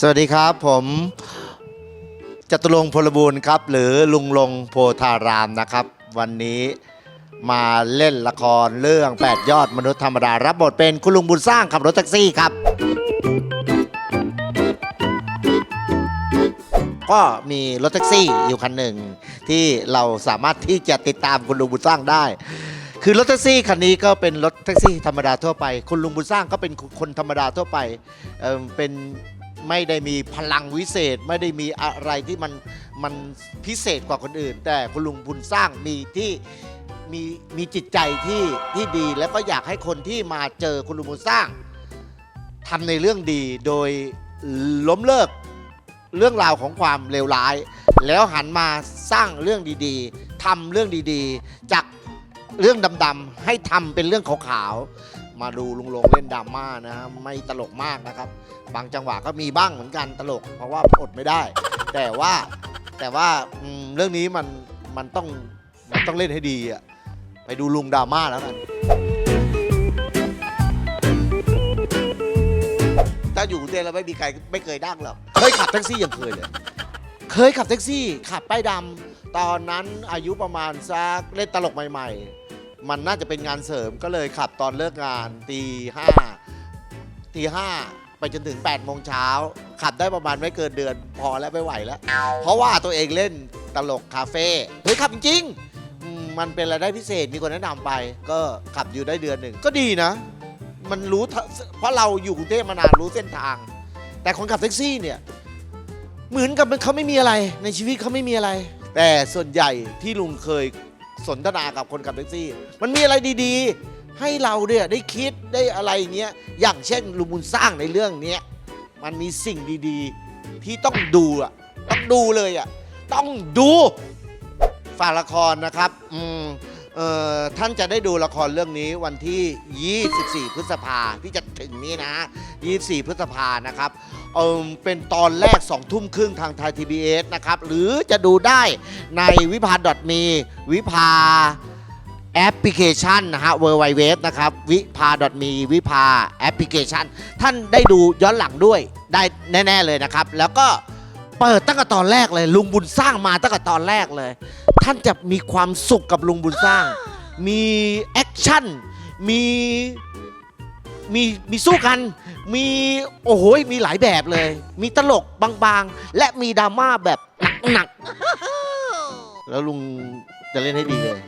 สวัสดีครับผมจตุรงพลบูรณ์ครับ หรือลุงลงโพธารามนะครับ วันนี้มาเล่นละครเรื่อง8ยอดมนุษย์ธรรมดา รับบทเป็นคุณลุงบุญสร้างขับรถแท็กซี่ครับ ก็มีรถแท็กซี่อยู่คันหนึ่ง ที่เราสามารถที่จะติดตามคุณลุงบุญสร้างได้ คือรถแท็กซี่คันนี้ก็เป็นรถแท็กซี่ธรรมดาทั่วไป คุณลุงบุญสร้างก็เป็นคนธรรมดาทั่วไปเอ่อเป็น ไม่ได้มีพลังวิเศษไม่ได้มีอะไรที่มันมันพิเศษกว่าคนอื่น แต่คุณลุงบุญสร้างมีที่มีมีจิตใจที่ที่ดี แล้วก็อยากให้คนที่มาเจอคุณลุงบุญสร้างทำในเรื่องดีโดยล้มเลิกเรื่องราวของความเลวร้าย แล้วหันมาสร้างเรื่องดีๆทำเรื่องดีๆ จากเรื่องดำๆให้ทำเป็นเรื่องขาวๆ มาดูลุงลงเล่นดราม่านะฮะไม่ตลกมากนะครับ บางจังหวะก็มีบ้างเหมือนกันตลก เพราะว่าอดไม่ได้ แต่ว่าแต่ว่าเรื่องนี้มันมันต้องมันต้องเล่นให้ดีอะไปดูลุงดราม่าแล้วกันถ้าอยู่กรุงเทพแล้วไม่มีใครไม่เคยดั้งหรอกเคยขับแท็กซี่ยังเคยเลย เคยขับแท็กซี่ขับป้ายดำตอนนั้นอายุประมาณสักเล่นตลกใหม่ ๆ มันน่าจะเป็นงานเสริมก็เลยขับตอนเลิกงานตีห้าตีห้าไปจนถึง8ปดโมงเช้าขับได้ประมาณไม่เกินเดือนพอแล้วไม่ไหวแล้ว เพราะว่าตัวเองเล่นตลกคาเฟ่เฮ้ยขับจริงๆอืมมันเป็นรายได้พิเศษมีคนแนะนำไป ก็ขับอยู่ได้เดือนหนึ่งก็ดีนะ มันรู้ทะเพราะเราอยู่กรุงเทพมานานรู้เส้นทาง แต่คนขับแท็กซี่เนี่ย เหมือนกับเขาไม่มีอะไรในชีวิตเขาไม่มีอะไร แต่ส่วนใหญ่ที่ลุงเคย สนทนากับคนขับแท็กซี่ มันมีอะไรดีๆ ให้เราเนี่ยได้คิดได้อะไรเงี้ยอย่างเช่นลุงบุญสร้างในเรื่องเนี้ยมันมีสิ่งดีๆ ที่ต้องดูอะต้องดูเลยอะต้องดูฝากละครนะครับ อืม เอ่อท่านจะได้ดูละครเรื่องนี้วันที่ 24 พฤษภาที่จะถึงนี้นะ 24 พฤษภานะครับเออเป็นตอนแรก 2 ทุ่มครึ่งทางไทย TBS นะครับ หรือจะดูได้ในวิภา .me วิภาแอปพลิเคชันนะฮะ w w w นะครับ วิภา .me วิภาแอปพลิเคชัน ท่านได้ดูย้อนหลังด้วยได้แน่ ๆ เลยนะครับ แล้วก็เปิดตั้งแต่ตอนแรกเลย ลุงบุญสร้างมาตั้งแต่ตอนแรกเลย ท่านจะมีความสุขกับลุงบุญสร้าง มีแอคชั่น มีมีมีสู้กัน มีโอ้โหมีหลายแบบเลย มีตลกบางๆ และมีดราม่าแบบหนักๆแล้วลุงจะเล่นให้ดีเลย